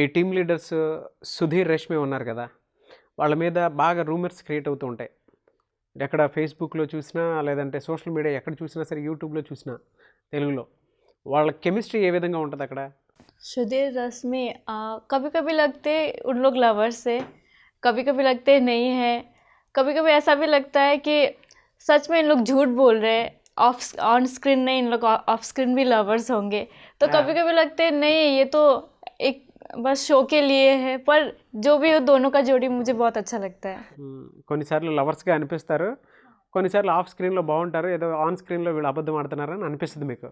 మీ team leaders Sudheer Rashmi ఉన్నారు కదా వాళ్ళ మీద బాగా రూమర్స్ క్రియేట్ అవుతూ ఉంటాయి ఎక్కడ ఫేస్బుక్లో చూసినా లేదంటే సోషల్ మీడియా ఎక్కడ చూసినా సరే యూట్యూబ్లో చూసినా తెలుగులో వాళ్ళ కెమిస్ట్రీ ఏ విధంగా ఉంటుంది అక్కడ सुधीर रश्मि कभी कभी लगते उन लोग लवर्स है कभी कभी लगते नहीं है कभी कभी ऐसा भी लगता है कि सच में इन लोग झूठ बोल रहे हैं ऑफ ऑन स्क्रीन नहीं इन लोग ऑफ स्क्रीन भी लवर्स होंगे तो हाँ। कभी कभी लगते हैं नहीं ये तो एक बस शो के लिए है पर जो भी हो दोनों का जोड़ी मुझे बहुत अच्छा लगता है మ్మ్. కొన్నిసార్లు లవర్స్గా అనిపిస్తారు కొన్నిసార్లు ఆఫ్ స్క్రీన్లో బాగుంటారు ఏదో ఆన్ స్క్రీన్లో వీళ్ళు అబద్ధం ఆడుతున్నారని అనిపిస్తుంది మీకు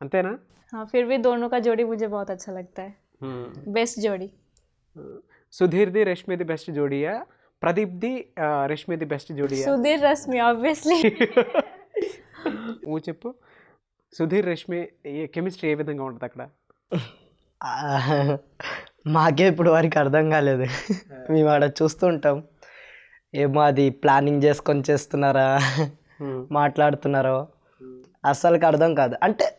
అంతేనా हाँ फिर भी दोनों का जोड़ी मुझे बहुत अच्छा लगता है మ్మ్. बेस्ट जोड़ी సుధీర్ది రష్మిది బెస్ట్ జోడియా ప్రదీప్ది ఆ, రష్మిది బెస్ట్ జోడియా सुधीर रश्मि ऑब्वियसली నువ్వు చెప్పు సుధీర్ రష్మి ఏ కెమిస్ట్రీ ఏ విధంగా ఉంటుంది అక్కడ ఆ, మాకే ఇప్పుడు వారికి అర్థం కాలేదు. మేము ఆడ చూస్తుంటాం. ఏమో అది ప్లానింగ్ చేసుకొని చేస్తున్నారా. మాట్లాడుతున్నారో? అస్సలకి అర్థం కాదు. అంటే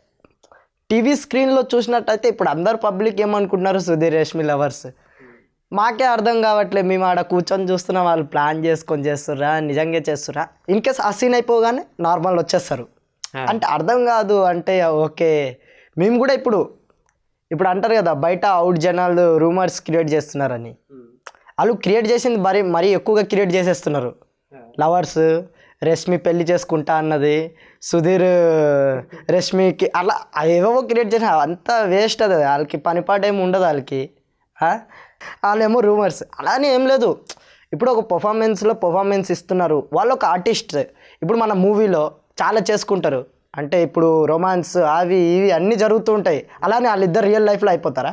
టీవీ స్క్రీన్లో చూసినట్టయితే ఇప్పుడు అందరు పబ్లిక్ ఏమనుకుంటున్నారు సుధీర్ రష్మి లవర్స్? మాకే అర్థం కావట్లేదు. మేము ఆడ కూర్చొని చూస్తున్నాం. వాళ్ళు ప్లాన్ చేసుకొని చేస్తుర్రా? నిజంగా చేస్తుర్రా? ఇన్ కేస్ ఆ సీన్ అయిపోగానే నార్మల్ వచ్చేస్తారు. అంటే అర్థం కాదు. అంటే ఓకే. మేము కూడా ఇప్పుడు ఇప్పుడు అంటారు కదా బయట అవుట్ జనాలు రూమర్స్ క్రియేట్ చేస్తున్నారని. వాళ్ళు క్రియేట్ చేసింది మరీ మరీ ఎక్కువగా క్రియేట్ చేసేస్తున్నారు. లవర్స్ రష్మి పెళ్ళి చేసుకుంటా అన్నది సుధీర్ రష్మికి అలా ఏవేవో క్రియేట్ చేసిన అంతా వేస్ట్ అది. వాళ్ళకి పనిపాటు ఏమి ఉండదు వాళ్ళకి. వాళ్ళేమో రూమర్స్ అలానే ఏం లేదు. ఇప్పుడు ఒక పర్ఫార్మెన్స్లో పర్ఫార్మెన్స్ ఇస్తున్నారు. వాళ్ళు ఒక ఆర్టిస్ట్ ఇప్పుడు మన మూవీలో చాలా చేసుకుంటారు. అంటే ఇప్పుడు రొమాన్స్ అవి ఇవి అన్నీ జరుగుతూ ఉంటాయి. అలానే వాళ్ళిద్దరు రియల్ లైఫ్లో అయిపోతారా?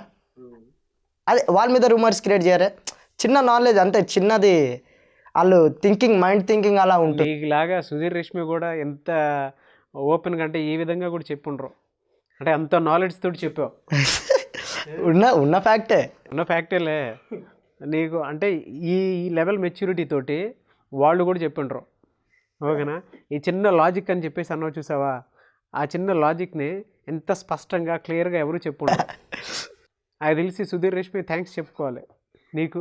అదే వాళ్ళ మీద రూమర్స్ క్రియేట్ చేయరే. చిన్న నాలెడ్జ్ అంటే చిన్నది వాళ్ళు థింకింగ్ మైండ్ థింకింగ్ అలా ఉంటుంది నీకులాగా సుధీర్ రష్మి కూడా ఎంత ఓపెన్గా అంటే ఈ విధంగా కూడా చెప్పుండ్రు. అంటే అంత నాలెడ్జ్ తోటి చెప్పావు. ఉన్న ఉన్న ఫ్యాక్టే ఉన్న ఫ్యాక్టరీలే నీకు అంటే ఈ లెవెల్ మెచ్యూరిటీ తోటి వాళ్ళు కూడా చెప్పిండ్రు. ఓకేనా? ఈ చిన్న లాజిక్ అని చెప్పేసి అన్నావు చూసావా? ఆ చిన్న లాజిక్ని ఎంత స్పష్టంగా క్లియర్గా ఎవరు చెప్పుండ్రు. అది తెలిసి సుధీర్ రష్మి థ్యాంక్స్ చెప్పుకోవాలి. నీకు?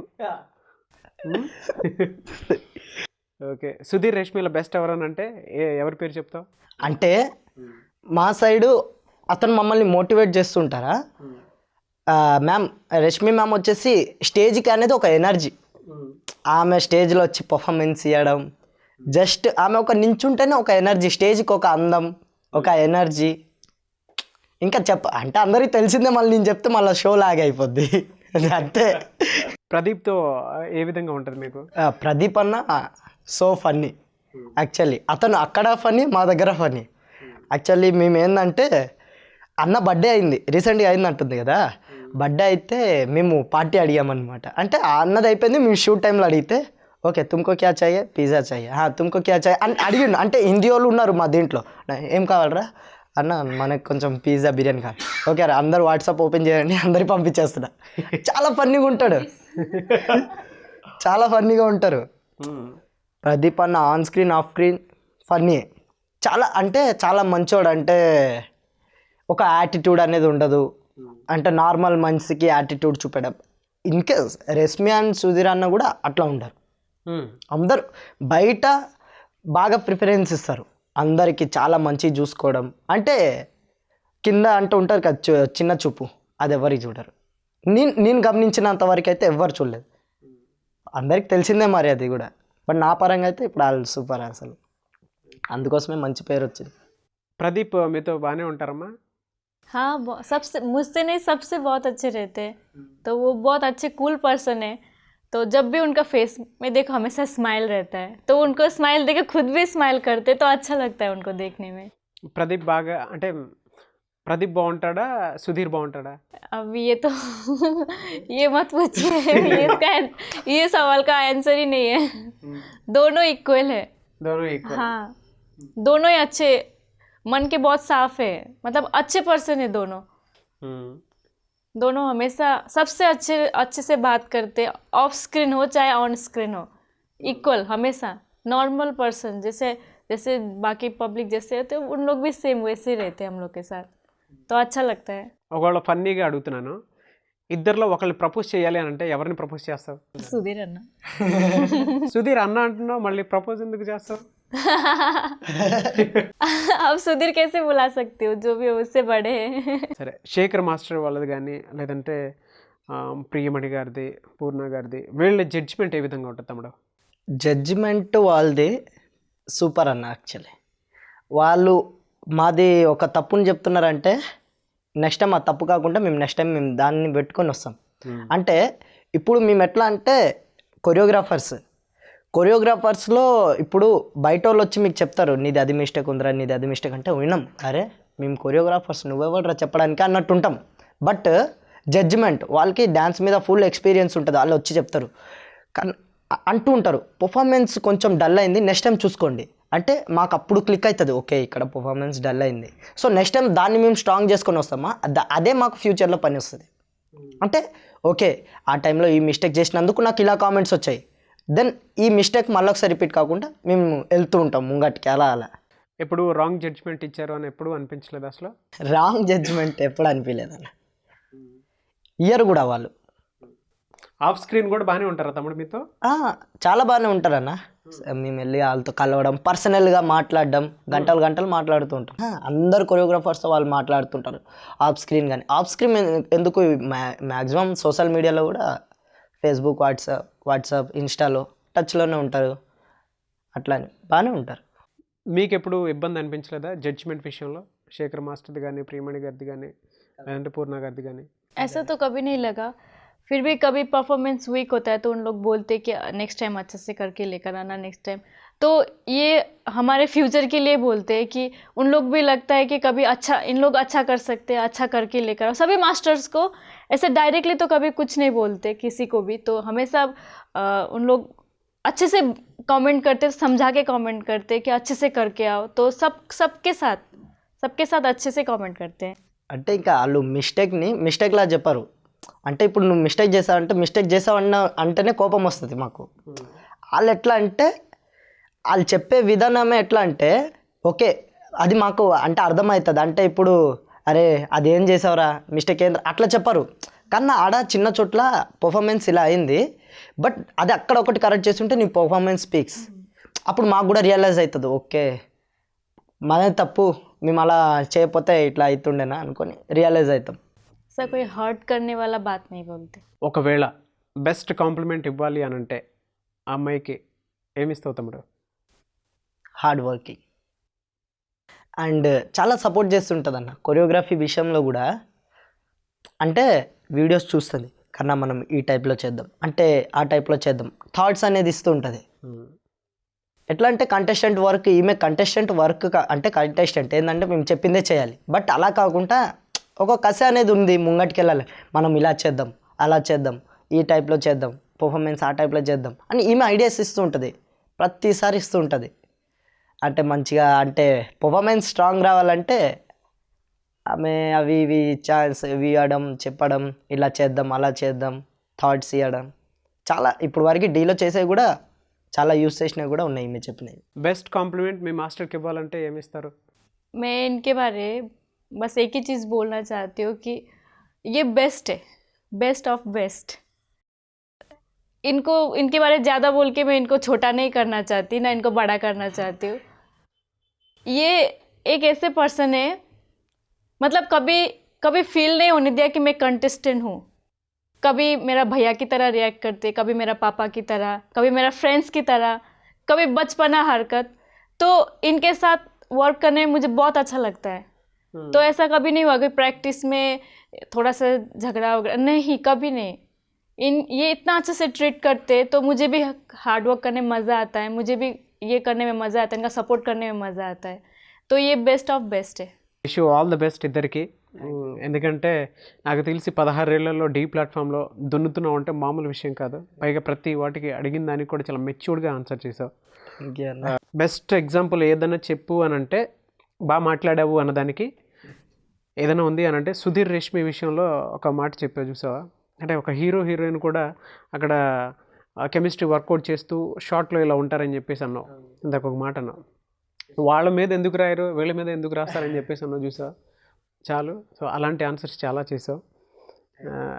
ఓకే. సుధీర్ రష్మిలో బెస్ట్ ఎవరని అంటే ఏ ఎవరి పేరు చెప్తావు? అంటే మా సైడు అతను మమ్మల్ని మోటివేట్ చేస్తుంటారా? మ్యామ్ రష్మి మ్యామ్ వచ్చేసి స్టేజ్కి అనేది ఒక ఎనర్జీ ఆమె స్టేజ్లో వచ్చి పర్ఫార్మెన్స్ ఇవ్వడం జస్ట్ ఆమె ఒక నించుంటేనే ఒక ఎనర్జీ స్టేజ్కి ఒక అందం ఒక ఎనర్జీ. ఇంకా చెప్ప అంటే అందరికీ తెలిసిందే మళ్ళీ నేను చెప్తే మళ్ళీ షో లాగ్ అయిపోద్ది. అంతే. ప్రదీప్తో ఏ విధంగా ఉంటుంది మీకు? ప్రదీప్ అన్న సో ఫన్నీ. యాక్చువల్లీ అతను అక్కడ ఫన్నీ మా దగ్గర ఫన్నీ. యాక్చువల్లీ మేము ఏంటంటే అన్న బర్త్డే అయింది. రీసెంట్గా అయింది అంటుంది కదా. బర్త్డే అయితే మేము పార్టీ అడిగామన్నమాట. అంటే ఆ అన్నది అయిపోయింది మేము షూట్ టైంలో అడిగితే ఓకే తుమ్కో క్యా చాయే? పిజ్జా చాయే. తుమ్కో క్యా చాయే? అని అడిగిండు. అంటే హిందీ వాళ్ళు ఉన్నారు మా దీంట్లో. ఏం కావాలరా? అన్న మనకు కొంచెం పిజ్జా బిర్యానీ కావాలి. ఓకే రా అందరు వాట్సాప్ ఓపెన్ చేయండి అందరికి పంపించేస్తున్నా. చాలా ఫన్నీగా ఉంటాడు. చాలా ఫన్నీగా ఉంటారు. ప్రదీప్ అన్న on screen off screen funny. చాలా అంటే చాలా మంచోడు. అంటే ఒక యాటిట్యూడ్ అనేది ఉండదు. అంటే నార్మల్ మనిషికి యాటిట్యూడ్ చూపడం. ఇన్కేస్ రెస్మి అండ్ సుధీర్ అన్న కూడా అట్లా ఉండరు. అందరు బయట బాగా ప్రిఫరెన్స్ ఇస్తారు అందరికీ చాలా మంచి చూసుకోవడం అంటే కింద అంటే ఉంటారు కదా చూ- చిన్న చూపు అది ఎవరికి చూడరు నేను నేను గమనించినంత వరకు అయితే ఎవ్వరు చూడలేదు అందరికి తెలిసిందే మరి అది కూడా బట్ నా పరంగా అయితే ఇప్పుడు వాళ్ళు సూపర్ అసలు అందుకోసమే మంచి పేరు వచ్చింది ప్రదీప్ మీతో బాగానే ఉంటారమ్మా हाँ बहु- सबसे मुझसे नहीं सबसे बहुत अच्छे रहते हैं तो वो बहुत अच्छे कूल पर्सन है तो जब भी उनका फेस में देखो हमेशा स्माइल रहता है तो उनको स्माइल देख के खुद भी स्माइल करते तो अच्छा लगता है उनको देखने में ప్రదీప్ బాగా అంటే ప్రదీప్ బాగుంటాడా సుధీర్ బాగుంటాడా अब ये तो ये मत पूछिए ये इसका ये सवाल का आंसर ही नहीं है दोनों इक्वल है दोनों ఈక్వల్ हाँ दोनों ही अच्छे मन के बहुत साफ है मतलब अच्छे पर्सन है दोनों दोनों हमेशा सबसे अच्छे अच्छे से बात करते ऑफ स्क्रीन हो चाहे ऑन स्क्रीन हो इक्वल हमेशा नॉर्मल पर्सन जैसे जैसे बाकी पब्लिक जैसे होते हैं उन लोग भी सेम वैसे ही रहते हैं हम लोग के साथ तो अच्छा लगता है ఒకవేళ ఫన్నీగా అడుగుతున్నాను ఇద్దరిలో ఒకళ్ళని ప్రపోజ్ చేయాలి అని అంటే ఎవరిని ప్రపోజ్ చేస్తావు सुधीर अन्ना సుధీర్ అన్న అంటున్నావు మళ్ళీ ప్రపోజ్ ఎందుకు చేస్తావు अब सुधीर कैसे बुला सकती हूँ जो भी हो उससे बड़े हैं సరే శేఖర్ మాస్టర్ వాళ్ళది కానీ లేదంటే ఆ, ప్రియమణి గారిది పూర్ణ గారిది వీళ్ళ జడ్జిమెంట్ ఏ విధంగా ఉంటుంది తమ్ముడు జడ్జిమెంట్ వాళ్ళది సూపర్ అన్న యాక్చువల్లీ వాళ్ళు మాది ఒక తప్పుని చెప్తున్నారంటే నెక్స్ట్ టైం ఆ తప్పు కాకుండా మేము నెక్స్ట్ టైం మేము దాన్ని పెట్టుకొని వస్తాం అంటే ఇప్పుడు మేము ఎట్లా అంటే కొరియోగ్రాఫర్స్ కొరియోగ్రాఫర్స్లో ఇప్పుడు బయట వాళ్ళు వచ్చి మీకు చెప్తారు నీది అది మిస్టేక్ ఉందిరా నీది అది మిస్టేక్ అంటే విన్నాం అరే మేము కొరియోగ్రాఫర్స్ నువ్వెవడరా చెప్పడానికి అన్నట్టు ఉంటాం బట్ జడ్జిమెంట్ వాళ్ళకి డ్యాన్స్ మీద ఫుల్ ఎక్స్పీరియన్స్ ఉంటుంది వాళ్ళు వచ్చి చెప్తారు. కానీ అంటూ ఉంటారు పర్ఫార్మెన్స్ కొంచెం డల్ అయింది నెక్స్ట్ టైం చూసుకోండి. అంటే మాకు అప్పుడు క్లిక్ అవుతుంది ఓకే ఇక్కడ పర్ఫార్మెన్స్ డల్ అయింది. సో నెక్స్ట్ టైం దాన్ని మేము స్ట్రాంగ్ చేసుకొని వస్తామా? అదే మాకు ఫ్యూచర్లో పని వస్తుంది. అంటే ఓకే ఆ టైంలో ఈ మిస్టేక్ చేసినందుకు నాకు ఇలా కామెంట్స్ వచ్చాయి. దెన్ ఈ మిస్టేక్ మళ్ళీ ఒకసారి రిపీట్ కాకుండా మేము వెళ్తూ ఉంటాం ముంగటికి అలా అలా. ఎప్పుడు రాంగ్ జడ్జిమెంట్ ఇచ్చారు అని ఎప్పుడు అనిపించలేదు అసలు? రాంగ్ జడ్జ్మెంట్ ఎప్పుడు అనిపించలేదన్న ఇయర్ కూడా వాళ్ళు. ఆఫ్ స్క్రీన్ కూడా బాగానే ఉంటారా తమ్ముడు మీతో? చాలా బాగానే ఉంటారన్న. మేము వెళ్ళి వాళ్ళతో కలవడం పర్సనల్గా మాట్లాడడం గంటలు గంటలు మాట్లాడుతూ ఉంటాం. అందరు కొరియోగ్రాఫర్స్తో వాళ్ళు మాట్లాడుతుంటారు ఆఫ్ స్క్రీన్ కానీ ఆఫ్ స్క్రీన్ ఎందుకు మ్యాక్సిమం సోషల్ మీడియాలో కూడా ఫేస్బుక్ వాట్సాప్ వాట్సాప్ ఇన్స్టాలో టచ్లోనే ఉంటారు అట్లా అని బాగానే ఉంటారు మీకు ఎప్పుడు ఇబ్బంది అనిపించలేదా జడ్జిమెంట్ విషయంలో శేఖర్ మాస్టర్ది కానీ ప్రియమణి గారిది కానీ లేదంటే పూర్ణ గారిది కానీ ऐसा तो कभी नहीं लगा फिर भी कभी परफॉर्मेंस वीक होता है तो उन लोग बोलते हैं कि नेक्स्ट टाइम अच्छे से करके लेकर आना नेक्स्ट टाइम तो ये हमारे फ्यूचर के लिए बोलते हैं कि उन लोग भी लगता है कि कभी अच्छा इन लोग अच्छा कर सकते हैं अच्छा करके लेकर आओ सभी मास्टर्स को ऐसे डायरेक्टली तो कभी कुछ नहीं बोलते किसी को भी तो हमेशा अ, उन लोग अच्छे से कमेंट करते समझा के कमेंट करते कि अच्छे से करके आओ तो सब सबके साथ सबके साथ अच्छे से कमेंट करते हैं అంటే ఇంకా వాళ్ళు మిస్టేక్ని మిస్టేక్లా చెప్పరు అంటే ఇప్పుడు నువ్వు మిస్టేక్ చేసావంటే మిస్టేక్ చేసావన్న అంటేనే కోపం వస్తుంది మాకు వాళ్ళు ఎట్లా అంటే వాళ్ళు చెప్పే విధానమే ఎట్లా అంటే ఓకే అది మాకు అంటే అర్థమవుతుంది అంటే ఇప్పుడు అరే అది ఏం చేసావురా మిస్టేక్ ఏం అట్లా చెప్పరు కన్నా ఆడ చిన్న చోట్ల పర్ఫార్మెన్స్ ఇలా అయింది బట్ అది అక్కడ ఒకటి కరెక్ట్ చేస్తుంటే నీ పర్ఫార్మెన్స్ స్పీక్స్ అప్పుడు మాకు కూడా రియలైజ్ అవుతుంది ఓకే మనదే తప్పు మేము అలా చేయకపోతే ఇట్లా అవుతుండేనా అనుకొని రియలైజ్ అవుతాం ऐसा कोई हर्ट करने वाला बात नहीं बोलते ఒకవేళ బెస్ట్ కాంప్లిమెంట్ ఇవ్వాలి అని అంటే ఆ అమ్మాయికి ఏమిస్తావు తమ్ముడు హార్డ్ వర్కింగ్ అండ్ చాలా సపోర్ట్ చేస్తుంటుంది అన్న కొరియోగ్రఫీ విషయంలో కూడా అంటే వీడియోస్ చూస్తుంది. కన్నా మనం ఈ టైప్లో చేద్దాం. అంటే ఆ టైప్లో చేద్దాం. థాట్స్ అనేది ఇస్తూ ఉంటుంది ఎట్లా అంటే కంటెస్టెంట్ వర్క్ ఈమె కంటెస్టెంట్ వర్క్ అంటే కంటెస్టెంట్ ఏంటంటే మేము చెప్పిందే చేయాలి. బట్ అలా కాకుండా ఒక కసి అనేది ఉంది ముంగటికి వెళ్ళాలి మనం ఇలా చేద్దాం అలా చేద్దాం ఈ టైప్లో చేద్దాం పర్ఫార్మెన్స్ ఆ టైప్లో చేద్దాం అని ఈమె ఐడియాస్ ఇస్తూ ఉంటుంది ప్రతిసారి ఇస్తూ ఉంటుంది అంటే మంచిగా అంటే పర్ఫార్మెన్స్ స్ట్రాంగ్ రావాలంటే ఆమె అవి ఇవి ఛాన్స్ ఇవి ఇవ్వడం చెప్పడం ఇలా చేద్దాం అలా చేద్దాం థాట్స్ ఇవ్వడం చాలా ఇప్పుడు వరకు డీలో చేసేవి కూడా చాలా యూస్ చేసినవి కూడా ఉన్నాయి మీరు చెప్పినవి బెస్ట్ కాంప్లిమెంట్ మీ మాస్టర్కి ఇవ్వాలంటే ఏమిస్తారు मैं इनके बारे बस एक ही चीज़ बोलना चाहती हूँ कि ये बेस्ट है बेस्ट ऑफ बेस्ट इनको इनके बारे ज़्यादा बोल के मैं इनको छोटा नहीं करना चाहती ना इनको बड़ा करना चाहती हूँ ये एक ऐसे पर्सन है मतलब कभी कभी फील नहीं होने दिया कि मैं कंटेस्टेंट हूँ। कभी मेरा भैया की तरह रिएक्ट करते कभी मेरा पापा की तरह कभी मेरा फ्रेंड्स की तरह कभी बचपना हरकत। तो इनके साथ वर्क करने में मुझे बहुत अच्छा लगता है। तो ऐसा कभी नहीं हुआ कि प्रैक्टिस में थोड़ा सा झगड़ा वगैरह नहीं कभी नहीं। इन ये इतना अच्छे से ट्रीट करते तो मुझे भी हार्ड वर्क करने मज़ा आता है मुझे भी ये करने में मज़ा आता है इनका सपोर्ट करने में मज़ा आता है तो ये बेस्ट ऑफ बेस्ट है విష్ ఆల్ ద బెస్ట్ ఇద్దరికి ఉమ్, ఎందుకంటే నాకు తెలిసి పదహారేళ్లలో డీ ప్లాట్ఫామ్లో దున్నుతున్నావు అంటే మామూలు విషయం కాదు పైగా ప్రతి వాటికి అడిగిన దానికి కూడా చాలా మెచ్యూర్డ్గా ఆన్సర్ చేసావు ఇంకేమన్నా బెస్ట్ ఎగ్జాంపుల్ ఏదైనా చెప్పు అని అంటే బాగా మాట్లాడావు అన్నదానికి ఏదైనా ఉంది అని అంటే సుధీర్ రేష్మి విషయంలో ఒక మాట చెప్పావు చూసావా అంటే ఒక హీరో హీరోయిన్ కూడా అక్కడ కెమిస్ట్రీ వర్కౌట్ చేస్తూ షార్ట్లో ఇలా ఉంటారని చెప్పేసి అన్నావు. ఇందాక ఒక మాట అన్నావు. వాళ్ళ మీద ఎందుకు రాయరు? వీళ్ళ మీద ఎందుకు రాస్తారని చెప్పేసి అన్నావు చూసావా? చాలు. సో అలాంటి ఆన్సర్స్ చాలా చేసావు.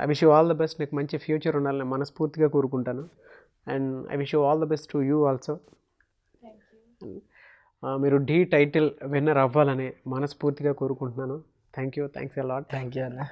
I wish you all the best నీకు మంచి ఫ్యూచర్ ఉండాలని మనస్ఫూర్తిగా కోరుకుంటాను. And I wish you all the best to you also మీరు డి టైటిల్ విన్నర్ అవ్వాలని మనస్ఫూర్తిగా కోరుకుంటున్నాను. Thank you thanks a lot thank you అన్న.